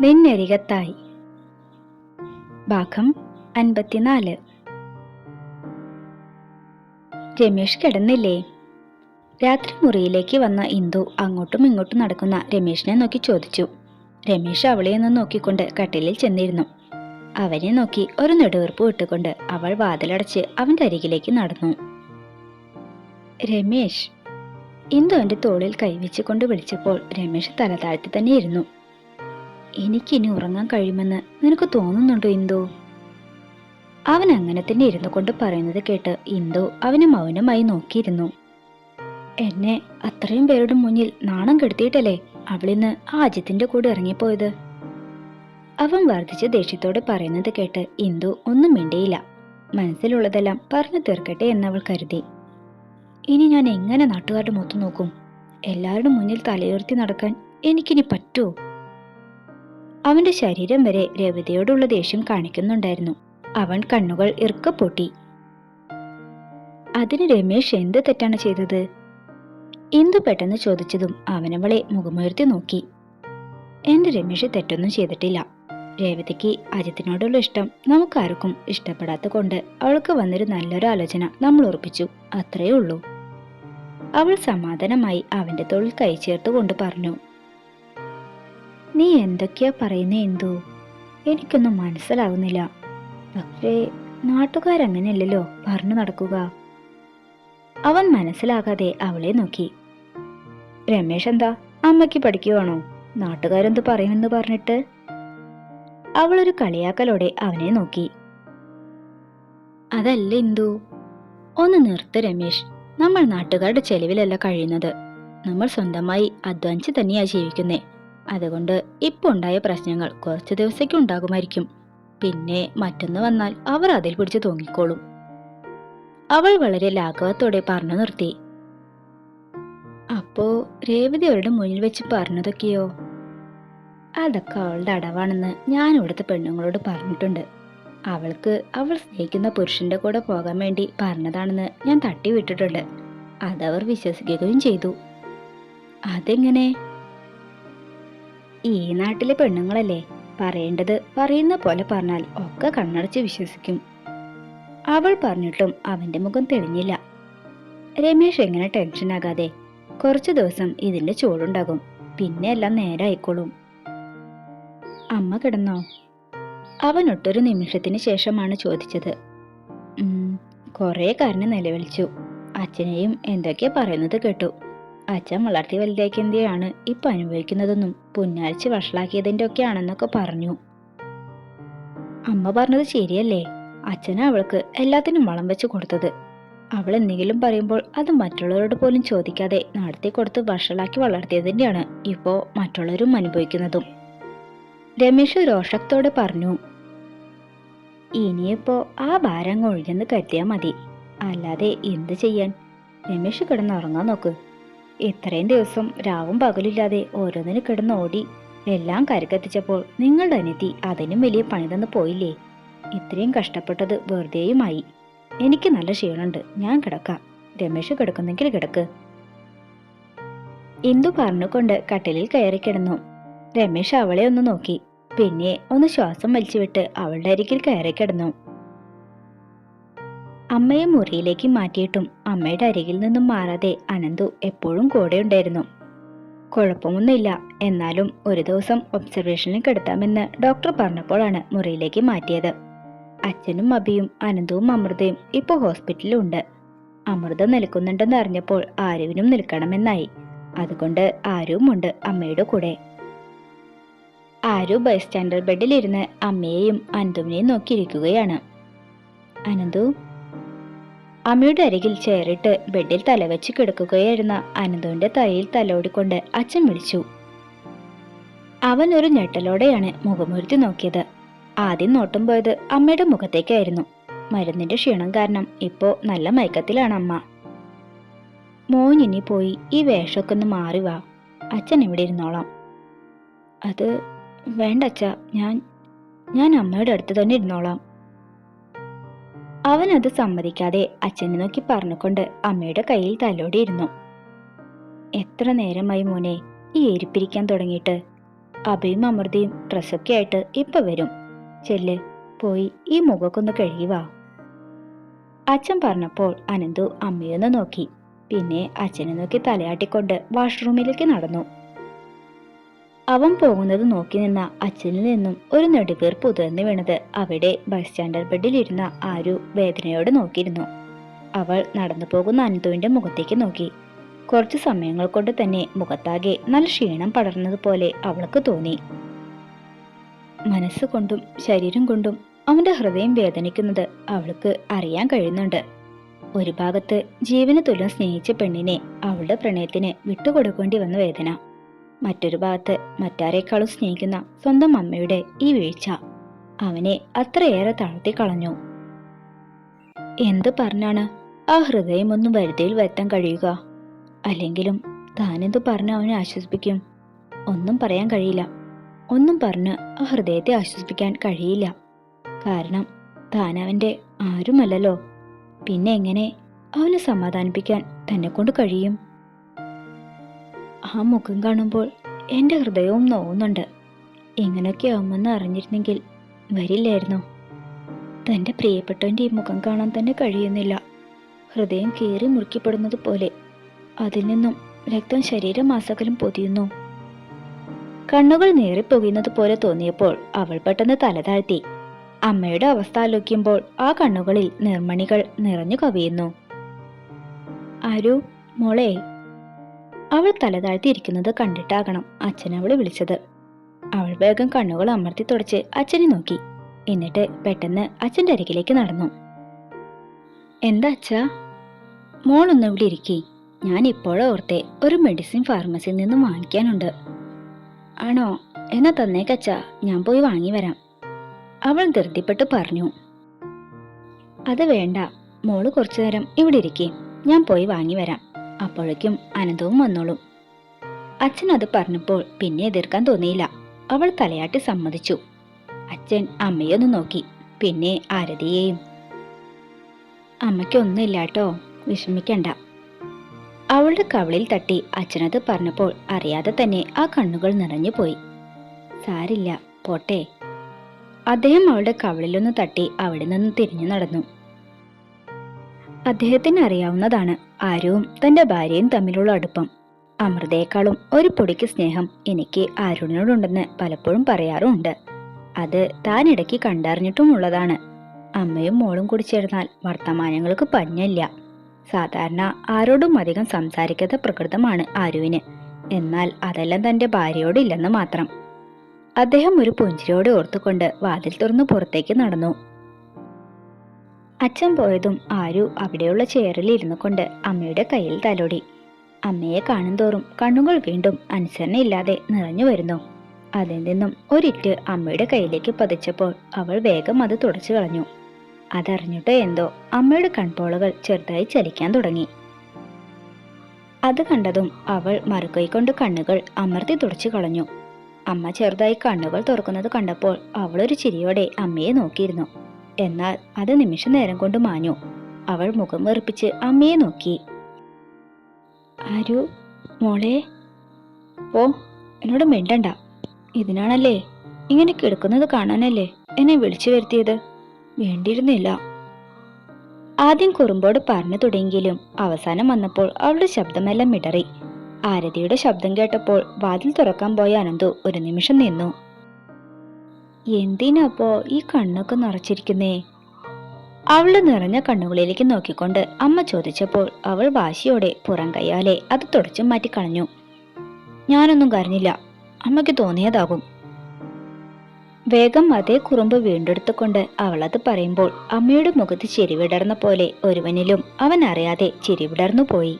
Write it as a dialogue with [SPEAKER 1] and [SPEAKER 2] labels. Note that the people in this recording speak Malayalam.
[SPEAKER 1] നിന്നരികത്തായി ഭാഗം അൻപത്തിനാല്. രമേഷ് കിടന്നില്ലേ? രാത്രി മുറിയിലേക്ക് വന്ന ഇന്ദു അങ്ങോട്ടും ഇങ്ങോട്ടും നടക്കുന്ന രമേഷിനെ നോക്കി ചോദിച്ചു. രമേഷ് അവളെ ഒന്ന് നോക്കിക്കൊണ്ട് കട്ടിലിൽ ചെന്നിരുന്നു. അവനെ നോക്കി ഒരു നെടുവീർപ്പ് വിട്ടുകൊണ്ട് അവൾ വാതിലടച്ച് അവന്റെ അരികിലേക്ക് നടന്നു. രമേഷ് ഇന്ദു അവന്റെ തോളിൽ കൈവച്ചുകൊണ്ട് വിളിച്ചപ്പോൾ രമേഷ് തല താഴ്ത്തി തന്നെ ഇരുന്നു. എനിക്കിനി ഉറങ്ങാൻ കഴിയുമെന്ന് നിനക്ക് തോന്നുന്നുണ്ടോ ഇന്ദു? അവൻ അങ്ങനെ തന്നെ ഇരുന്നു കൊണ്ട് പറയുന്നത് കേട്ട് ഇന്ദു അവനെ മൗനമായി നോക്കിയിരുന്നു. എന്നെ അത്രയും പേരുടെ മുന്നിൽ നാണം കെടുത്തിയിട്ടല്ലേ അവളിന്ന് ആ അജിത്തിന്റെ കൂടെ ഇറങ്ങിപ്പോയത്? അവൻ വർദ്ധിച്ച ദേഷ്യത്തോടെ പറയുന്നത് കേട്ട് ഇന്ദു ഒന്നും മിണ്ടിയില്ല. മനസ്സിലുള്ളതെല്ലാം പറഞ്ഞു തീർക്കട്ടെ എന്നവൾ കരുതി. ഇനി ഞാൻ എങ്ങനെ നാട്ടുകാരുടെ മൊത്തം നോക്കും? എല്ലാവരുടെ മുന്നിൽ തലയുയർത്തി നടക്കാൻ എനിക്കിനി പറ്റുമോ? അവന്റെ ശരീരം വരെ രവിതയോടുള്ള ദേഷ്യം കാണിക്കുന്നുണ്ടായിരുന്നു. അവൻ കണ്ണുകൾ ഇറുക്കപ്പൊട്ടി അതിന് രമേശ് എന്ത് തെറ്റാണ് ചെയ്തത്? ഇന്ദു പെട്ടെന്ന് ചോദിച്ചതും അവനവളെ മുഖമുയർത്തി നോക്കി. എന്റെ രമേശ് തെറ്റൊന്നും ചെയ്തിട്ടില്ല. രേവതിക്ക് അജിത്തിനോടുള്ള ഇഷ്ടം നമുക്കാർക്കും ഇഷ്ടപ്പെടാത്ത കൊണ്ട് അവൾക്ക് വന്നൊരു നല്ലൊരു ആലോചന നമ്മൾ ഉറപ്പിച്ചു. അത്രയേ ഉള്ളൂ. അവൾ സമാധാനമായി അവന്റെ തൊഴിൽ കൈ ചേർത്തുകൊണ്ട് പറഞ്ഞു. നീ എന്തൊക്കെയാ പറയുന്നേ എന്തോ? എനിക്കൊന്നും മനസ്സിലാവുന്നില്ല. പക്ഷേ നാട്ടുകാരങ്ങനെയല്ലല്ലോ പറഞ്ഞു നടക്കുക. അവൻ മനസ്സിലാകാതെ അവളെ നോക്കി. രമേശ് എന്താ? അമ്മയ്ക്ക് പഠിക്കുവാണോ? നാട്ടുകാരെന്ത് പറയുമെന്ന് പറഞ്ഞിട്ട്? അവളൊരു കളിയാക്കലോടെ അവനെ നോക്കി. അതല്ല ഇന്ദു. ഒന്ന് നിർത്ത് രമേശ്. നമ്മൾ നാട്ടുകാരുടെ ചെലവിലല്ല കഴിയുന്നത്. നമ്മൾ സ്വന്തമായി അധ്വാനിച്ച് തന്നെയാ ജീവിക്കുന്നേ. അതുകൊണ്ട് ഇപ്പൊ ഉണ്ടായ പ്രശ്നങ്ങൾ കുറച്ച് ദിവസത്തേക്ക് ഉണ്ടാകുമായിരിക്കും പിന്നെ മറ്റൊന്ന് വന്നാൽ അവർ അതിൽ പിടിച്ച് തൂങ്ങിക്കോളും. അവൾ വളരെ ലാഘവത്തോടെ പറഞ്ഞു നിർത്തി. അപ്പോ രേവതി അവരുടെ മുന്നിൽ വെച്ച് പറഞ്ഞതൊക്കെയോ? അതൊക്കെ അവളുടെ അടവാണെന്ന് ഞാൻ ഇവിടുത്തെ പെണ്ണുങ്ങളോട് പറഞ്ഞിട്ടുണ്ട്. അവൾക്ക് അവൾ സ്നേഹിക്കുന്ന പുരുഷന്റെ കൂടെ പോകാൻ വേണ്ടി പറഞ്ഞതാണെന്ന് ഞാൻ തട്ടി വിട്ടിട്ടുണ്ട് അതവർ വിശ്വസിക്കുകയും ചെയ്തു. അതെങ്ങനെ? ഈ നാട്ടിലെ പെണ്ണുങ്ങളല്ലേ? പറയേണ്ടത് പറയുന്ന പോലെ പറഞ്ഞാൽ ഒക്കെ കണ്ണടച്ച് വിശ്വസിക്കും. അവൾ പറഞ്ഞിട്ടും അവന്റെ മുഖം തെളിഞ്ഞില്ല. രമേശ് എങ്ങനെ ടെൻഷനാകാതെ കുറച്ചു ദിവസം ഇതിന്റെ ചൂടുണ്ടാകും. പിന്നെ എല്ലാം നേരെ ആയിക്കോളും. അമ്മ കിടന്നോ? അവൻ ഒട്ടൊരു നിമിഷത്തിന് ശേഷമാണ് ചോദിച്ചത്. കുറേ കാരണം നിലവിളിച്ചു. അച്ഛനെയും എന്തൊക്കെയാ പറയുന്നത് കേട്ടു. അച്ഛൻ വളർത്തി വലുതാക്കിയതിന്റെയാണ് ഇപ്പൊ അനുഭവിക്കുന്നതെന്നും പുന്നാഴ്ച വഷളാക്കിയതിന്റെ ഒക്കെ ആണെന്നൊക്കെ പറഞ്ഞു. അമ്മ പറഞ്ഞത് ശരിയല്ലേ? അച്ഛനാ അവൾക്ക് എല്ലാത്തിനും വളം വെച്ച് കൊടുത്തത്. അവൾ എന്തെങ്കിലും പറയുമ്പോൾ അത് മറ്റുള്ളവരോട് പോലും ചോദിക്കാതെ നടത്തി കൊടുത്ത് വഷളാക്കി വളർത്തിയതിന്റെയാണ് ഇപ്പോ മറ്റുള്ളവരും അനുഭവിക്കുന്നതും. രമേശ് രോഷത്തോടെ പറഞ്ഞു ഇനിയിപ്പോ ആ ഭാരം ഒഴിഞ്ഞെന്ന് കരുതിയാ മതി. അല്ലാതെ എന്ത് ചെയ്യാൻ? രമേശ് കിടന്നുറങ്ങാൻ നോക്ക്. ഇത്രയും ദിവസം രാവും പകലില്ലാതെ ഓരോന്നിന് കിടന്ന് ഓടി. എല്ലാം കരക്കെത്തിച്ചപ്പോൾ നിങ്ങളുടെ അനിയത്തി അതിനും വലിയ പണി തന്നു പോയില്ലേ? ഇത്രയും കഷ്ടപ്പെട്ടത് വെറുതെയുമായി. എനിക്ക് നല്ല ക്ഷീണുണ്ട്. ഞാൻ കിടക്കാം. രമേശ് കിടക്കുന്നെങ്കിൽ കിടക്ക്. ഇന്ദു പറഞ്ഞുകൊണ്ട് കട്ടിലിൽ കയറി കിടന്നു. രമേശ് അവളെ ഒന്ന് നോക്കി. പിന്നെ ഒന്ന് ശ്വാസം വലിച്ചുവിട്ട് അവളുടെ അരികിൽ കയറി കിടന്നു. അമ്മയെ മുറിയിലേക്ക് മാറ്റിയിട്ടും അമ്മയുടെ അരികിൽ നിന്നും മാറാതെ അനന്തു എപ്പോഴും കൂടെ ഉണ്ടായിരുന്നു കുഴപ്പമൊന്നുമില്ല. എന്നാലും ഒരു ദിവസം ഒബ്സർവേഷനിൽ കിടത്താമെന്ന് ഡോക്ടർ പറഞ്ഞപ്പോഴാണ് മുറിയിലേക്ക് മാറ്റിയത്. അച്ഛനും അബിയും അനന്തവും അമൃതയും ഇപ്പോൾ ഹോസ്പിറ്റലിലുണ്ട് അമൃത നിൽക്കുന്നുണ്ടെന്ന് അറിഞ്ഞപ്പോൾ ആരുവിനും നിൽക്കണമെന്നായി. അതുകൊണ്ട് ആരുമുണ്ട് അമ്മയുടെ കൂടെ. ആരു ബൈസ്റ്റാൻഡർ ബെഡിലിരുന്ന് അമ്മയെയും അനന്തുവിനെയും നോക്കിയിരിക്കുകയാണ്. അനന്തു അമ്മയുടെ അരികിൽ ചേറിട്ട് ബെഡിൽ തലവെച്ച് കിടക്കുകയായിരുന്ന അനന്തുവിന്റെ തലയിൽ തലോടിക്കൊണ്ട് അച്ഛൻ വിളിച്ചു. അവൻ ഒരു ഞെട്ടലോടെയാണ് മുഖമുരുത്തി നോക്കിയത്. ആദ്യം നോട്ടം പോയത് അമ്മയുടെ മുഖത്തേക്കായിരുന്നു. മരുന്നിന്റെ ക്ഷീണം കാരണം ഇപ്പോ നല്ല മയക്കത്തിലാണ് അമ്മ. മോൻ ഇനി പോയി ഈ വേഷമൊക്കെ ഒന്ന് മാറി വാ. അച്ഛൻ ഇവിടെ ഇരുന്നോളാം. അത് വേണ്ട അച്ഛ ഞാൻ ഞാൻ അമ്മയുടെ അടുത്ത് തന്നെ ഇരുന്നോളാം. അവൻ അത് സമ്മതിക്കാതെ അച്ഛനെ നോക്കി പറഞ്ഞുകൊണ്ട് അമ്മയുടെ കയ്യിൽ തലോടിയിരുന്നു. എത്ര നേരമായി മോനെ ഈ എരിപ്പിരിക്കാൻ തുടങ്ങിയിട്ട്? അഭയും അമൃതയും ഡ്രസ്സൊക്കെ ആയിട്ട് ഇപ്പൊ വരും. ചെല്ല് പോയി ഈ മുഖക്കൊന്ന് കഴുകിവാ അച്ഛൻ പറഞ്ഞപ്പോൾ അനന്തു അമ്മയൊന്ന് നോക്കി. പിന്നെ അച്ഛനെ നോക്കി തലയാട്ടിക്കൊണ്ട് വാഷ്റൂമിലേക്ക് നടന്നു. അവൻ പോകുന്നത് നോക്കി നിന്ന അച്ഛനിൽ നിന്നും ഒരു നെടുവീർപ്പ് ഉതിർന്നു വീണത്. അവിടെ ബസ് സ്റ്റാൻഡർ ബെഡിലിരുന്ന ആരു വേദനയോടെ നോക്കിയിരുന്നു. അവൾ നടന്നു പോകുന്ന അനന്തുവിന്റെ മുഖത്തേക്ക് നോക്കി. കുറച്ചു സമയങ്ങൾ കൊണ്ട് തന്നെ മുഖത്താകെ നല്ല ക്ഷീണം പടർന്നതുപോലെ അവൾക്ക് തോന്നി. മനസ്സുകൊണ്ടും ശരീരം കൊണ്ടും അവന്റെ ഹൃദയം വേദനിക്കുന്നത് അവൾക്ക് അറിയാൻ കഴിയുന്നുണ്ട്. ഒരു ഭാഗത്ത് ജീവന് തുല്യം സ്നേഹിച്ച പെണ്ണിനെ അവളുടെ പ്രണയത്തിന് വിട്ടുകൊടുക്കേണ്ടി വന്ന വേദന. മറ്റൊരു ഭാഗത്ത് മറ്റാരേക്കാളും സ്നേഹിക്കുന്ന സ്വന്തം അമ്മയുടെ ഈ വീഴ്ച അവനെ അത്രയേറെ താഴ്ത്തി കളഞ്ഞു. എന്ത് പറഞ്ഞാണ് ആ ഹൃദയം വരുതിയിൽ വരുത്താൻ കഴിയുക? അല്ലെങ്കിലും താനെന്ത് പറഞ്ഞ് അവനെ ആശ്വസിപ്പിക്കും? ഒന്നും പറയാൻ കഴിയില്ല. ഒന്നും പറഞ്ഞ് ആ ഹൃദയത്തെ ആശ്വസിപ്പിക്കാൻ കഴിയില്ല. കാരണം താൻ അവന്റെ ആരുമല്ലല്ലോ. പിന്നെ എങ്ങനെ അവനെ സമാധാനിപ്പിക്കാൻ തന്നെ കൊണ്ട് കഴിയും? ആ മുഖം കാണുമ്പോൾ എന്റെ ഹൃദയവും നോവുന്നുണ്ട്. ഇങ്ങനെയൊക്കെ ആവുമെന്ന് അറിഞ്ഞിരുന്നെങ്കിൽ വരില്ലായിരുന്നു. തന്റെ പ്രിയപ്പെട്ടവന്റെ ഈ മുഖം കാണാൻ തന്നെ കഴിയുന്നില്ല. ഹൃദയം കീറി മുറിക്കപ്പെടുന്നത് പോലെ അതിൽ നിന്നും രക്തം ശരീരമാസകലം പൊതിയുന്നു. കണ്ണുകൾ നേറിപ്പൊകുന്നത് പോലെ തോന്നിയപ്പോൾ അവൾ പെട്ടെന്ന് തല താഴ്ത്തി. അമ്മയുടെ അവസ്ഥ ആലോചിക്കുമ്പോൾ ആ കണ്ണുകളിൽ നിർമ്മണികൾ നിറഞ്ഞു കവിയുന്നു. ആരു? മോളെ അവൾ തല താഴ്ത്തിയിരിക്കുന്നത് കണ്ടിട്ടാകണം അച്ഛൻ അവളെ വിളിച്ചത്. അവൾ വേഗം കണ്ണുകൾ അമർത്തി തുടച്ച് അച്ഛനെ നോക്കി. എന്നിട്ട് പെട്ടെന്ന് അച്ഛന്റെ അരികിലേക്ക് നടന്നു. എന്താ അച്ഛാ? മോളൊന്ന് ഇവിടെ ഇരിക്കേ. ഞാൻ ഇപ്പോഴോ ഓർത്തെ ഒരു മെഡിസിൻ ഫാർമസിയിൽ നിന്നും വാങ്ങിക്കാനുണ്ട്. ആണോ? എന്നാ തന്നേക്കച്ച ഞാൻ പോയി വാങ്ങി വരാം. അവൾ ധൃതിപ്പെട്ട് പറഞ്ഞു. അത് വേണ്ട. മോൾ കുറച്ചു നേരം ഇവിടെ ഇരിക്കേ. ഞാൻ പോയി വാങ്ങി വരാം. അപ്പോഴേക്കും അനന്തവും വന്നോളും. അച്ഛൻ അത് പറഞ്ഞപ്പോൾ പിന്നെ എതിർക്കാൻ തോന്നിയില്ല. അവൾ തലയാട്ടി സമ്മതിച്ചു. അച്ഛൻ അമ്മയൊന്ന് നോക്കി. പിന്നെ ആരതിയെയും അമ്മയ്ക്കൊന്നുമില്ല കേട്ടോ വിഷമിക്കണ്ട. അവളുടെ കവളിൽ തട്ടി അച്ഛനത് പറഞ്ഞപ്പോൾ അറിയാതെ തന്നെ ആ കണ്ണുകൾ നിറഞ്ഞു പോയി. സാരില്ല പോട്ടെ. അദ്ദേഹം അവളുടെ കവളിലൊന്ന് തട്ടി അവിടെ നിന്ന് തിരിഞ്ഞു നടന്നു. അദ്ദേഹത്തിന് അറിയാവുന്നതാണ് ആരുവും തന്റെ ഭാര്യയും തമ്മിലുള്ള അടുപ്പം. അമൃതയെക്കാളും ഒരു പൊടിക്ക് സ്നേഹം എനിക്ക് ആരുണിനോടുണ്ടെന്ന് പലപ്പോഴും പറയാറുമുണ്ട്. അത് താൻ ഇടയ്ക്ക് കണ്ടറിഞ്ഞിട്ടുമുള്ളതാണ്. അമ്മയും മോളും കൂടി ചേർന്നാൽ വർത്തമാനങ്ങൾക്ക് പഞ്ഞില്ല. സാധാരണ ആരോടും അധികം സംസാരിക്കാത്ത പ്രകൃതമാണ് ആരുവിന് എന്നാൽ അതെല്ലാം തന്റെ ഭാര്യയോടില്ലെന്ന് മാത്രം. അദ്ദേഹം ഒരു പുഞ്ചിരിയോടെ ഓർത്തുകൊണ്ട് വാതിൽ തുറന്ന് പുറത്തേക്ക് നടന്നു. അച്ഛൻ പോയതും ആരു അവിടെയുള്ള ചെയറിൽ ഇരുന്നു കൊണ്ട് അമ്മയുടെ കയ്യിൽ തലോടി. അമ്മയെ കാണുന്തോറും കണ്ണുകൾ വീണ്ടും അനുസരണയില്ലാതെ നിറഞ്ഞു വരുന്നു. അതിൽ നിന്നും ഒരിറ്റ് അമ്മയുടെ കയ്യിലേക്ക് പതിച്ചപ്പോൾ അവൾ വേഗം അത് തുടച്ചു കളഞ്ഞു. അതറിഞ്ഞിട്ടോ എന്തോ അമ്മയുടെ കൺപോളകൾ ചെറുതായി ചലിക്കാൻ തുടങ്ങി. അത് കണ്ടതും അവൾ മറുകൈ കൊണ്ട് കണ്ണുകൾ അമർത്തി തുടച്ചു കളഞ്ഞു. അമ്മ ചെറുതായി കണ്ണുകൾ തുറക്കുന്നത് കണ്ടപ്പോൾ അവളൊരു ചിരിയോടെ അമ്മയെ നോക്കിയിരുന്നു. എന്നാൽ അത് നിമിഷ നേരം കൊണ്ട് മാഞ്ഞു. അവൾ മുഖം വെറുപ്പിച്ച് അമ്മയെ നോക്കി. ആരു? മോളെ? ഓ എന്നോട് മിണ്ടണ്ട. ഇതിനാണല്ലേ? ഇങ്ങനെ കിടക്കുന്നത് കാണാനല്ലേ? എന്നെ വിളിച്ചു വരുത്തിയത്? വേണ്ടിയിരുന്നില്ല. ആദ്യം കുറുമ്പോട് പറഞ്ഞു തുടങ്ങിയെങ്കിലും അവസാനം വന്നപ്പോൾ അവളുടെ ശബ്ദമെല്ലാം മിടറി. ആരതിയുടെ ശബ്ദം കേട്ടപ്പോൾ വാതിൽ തുറക്കാൻ പോയ അനന്തു ഒരു നിമിഷം നിന്നു. എന്തിനാപ്പോ ഈ കണ്ണൊക്കെ നിറച്ചിരിക്കുന്നേ? അവളുടെ നിറഞ്ഞ കണ്ണുകളിലേക്ക് നോക്കിക്കൊണ്ട് അമ്മ ചോദിച്ചപ്പോൾ അവൾ വാശിയോടെ പുറം കയ്യാലെ അത് തുടച്ചു മാറ്റിക്കളഞ്ഞു ഞാനൊന്നും കരഞ്ഞില്ല. അമ്മയ്ക്ക് തോന്നിയതാകും. വേഗം അതേ കുറുമ്പ് വീണ്ടെടുത്തുകൊണ്ട് അവളത് പറയുമ്പോൾ അമ്മയുടെ മുഖത്ത് ചിരിവിടർന്ന പോലെ ഒരുവനിലും അവൻ അറിയാതെ ചിരിവിടർന്നു പോയി.